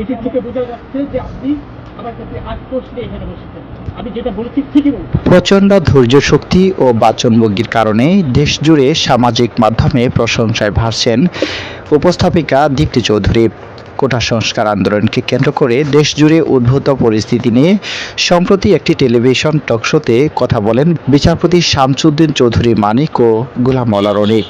এটির থেকে বোঝা যাচ্ছে যে আপনি প্রচণ্ড ধৈর্য শক্তি ও বাচনভঙ্গির কারণে দেশ জুড়ে সামাজিক মাধ্যমে প্রশংসায় ভাসছেন উপস্থাপিকা দীপ্তি চৌধুরী। কোটা সংস্কার আন্দোলনকে কেন্দ্র করে দেশ জুড়ে উদ্ভূত পরিস্থিতি নিয়ে সম্প্রতি একটি টেলিভিশন টকশোতে কথা বলেন বিচারপতি শামসুদ্দিন চৌধুরী মানিক ও গুলাম মলারণী।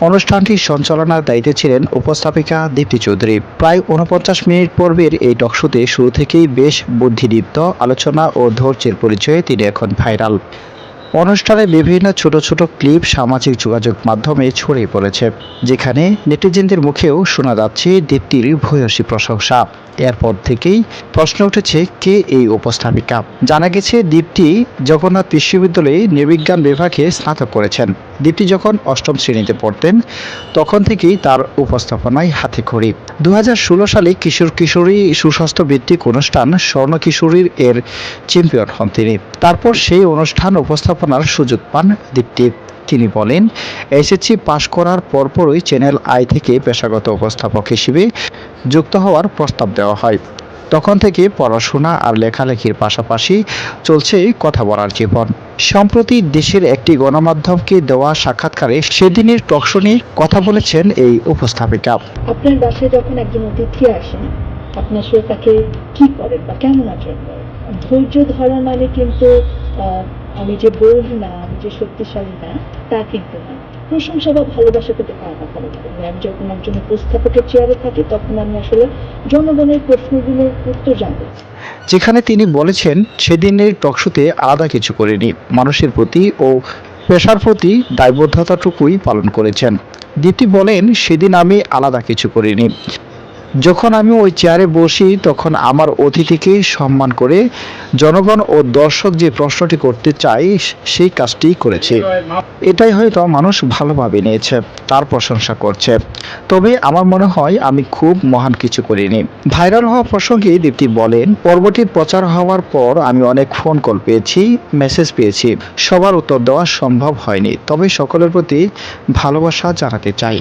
অনুষ্ঠানটি সঞ্চালনার দায়িত্বে ছিলেন উপস্থাপিকা দীপ্তি চৌধুরী। প্রায় উনপঞ্চাশ মিনিট পর্বের এই টকশোতে শুরু থেকেই বেশ বুদ্ধিদীপ্ত আলোচনা ও ধৈর্যের পরিচয়ে তিনি এখন ভাইরাল। অনুষ্ঠানে বিভিন্ন ছোট ছোট ক্লিপ সামাজিক যোগাযোগ মাধ্যমে ছড়িয়ে পড়েছে, যেখানে নেটিজেনদের মুখেও শোনা যাচ্ছে দীপ্তির ভূয়সী প্রশংসা। এরপর থেকেই প্রশ্ন উঠেছে, কে এই উপস্থাপিকা? জানা গেছে, দীপ্তি জগন্নাথ বিশ্ববিদ্যালয়ে নৃবিজ্ঞান বিভাগে স্নাতক করেছেন। দীপ্তি যখন অষ্টম শ্রেণীতে পড়তেন, তখন থেকেই তার উপস্থাপনায় হাতে খড়ি। দু হাজার ষোলো সালে কিশোর কিশোরী সুস্বাস্থ্য ভিত্তিক অনুষ্ঠান স্বর্ণ কিশোরীর এর চ্যাম্পিয়ন হন তিনি। তারপর সেই অনুষ্ঠান উপস্থাপনার সুযোগ পান দীপ্তি। তিনি বলেন, এসএসসি পাশ করার পরপরই চ্যানেল আই থেকে পেশাগত উপস্থাপক হিসেবে যুক্ত হওয়ার প্রস্তাব দেওয়া হয়। তখন থেকে পড়াশোনা আর লেখালেখির পাশাপাশি চলছে কথা বলার জীবন। সম্প্রতি দেশের একটি গণমাধ্যমকে দেওয়া সাক্ষাৎকারে সেদিনের টকশো কথা বলেছেন এই উপস্থাপিকা। আপনার বাসায় যখন একজন অতিথি আসেন আপনি আসলে তাকে কি করেন বা কেমন আচরণ করেন? ধৈর্য ধরা মানে কিন্তু আমি যে বোল্ড না, আমি যে শক্তিশালী না, তা কিন্তু না। প্রশংসা বা ভালোবাসা পেতে কার না ভালো লাগে আমি যখন একজন উপস্থাপকের চেয়ারে থাকি, তখন আমি আসলে জনগণের প্রশ্নগুলোর উত্তর জানতে। যেখানে তিনি বলেছেন, সেদিনের টকশোতে আলাদা কিছু করেনি। মানুষের প্রতি ও পেশার প্রতি দায়বদ্ধতাটুকুই পালন করেছেন। দীপ্তি বলেন, সেদিন আমি আলাদা কিছু করিনি। যখন আমি ওই চেয়ারে বসি, তখন আমার অতিথিকে সম্মান করে জনগণ ও দর্শক যে প্রশ্নটি করতে চাই সেই কাজটি করেছি। এটাই হয়তো মানুষ ভালোভাবে নিয়েছে, তার প্রশংসা করছে। তবে আমার মনে হয় আমি খুব মহান কিছু করিনি। ভাইরাল হওয়া প্রসঙ্গে দীপ্তি বলেন পর্বটির প্রচার হওয়ার পর আমি অনেক ফোন কল পেয়েছি মেসেজ পেয়েছি। সবার উত্তর দেওয়া সম্ভব হয়নি, তবে সকলের প্রতি ভালোবাসা জানাতে চাই।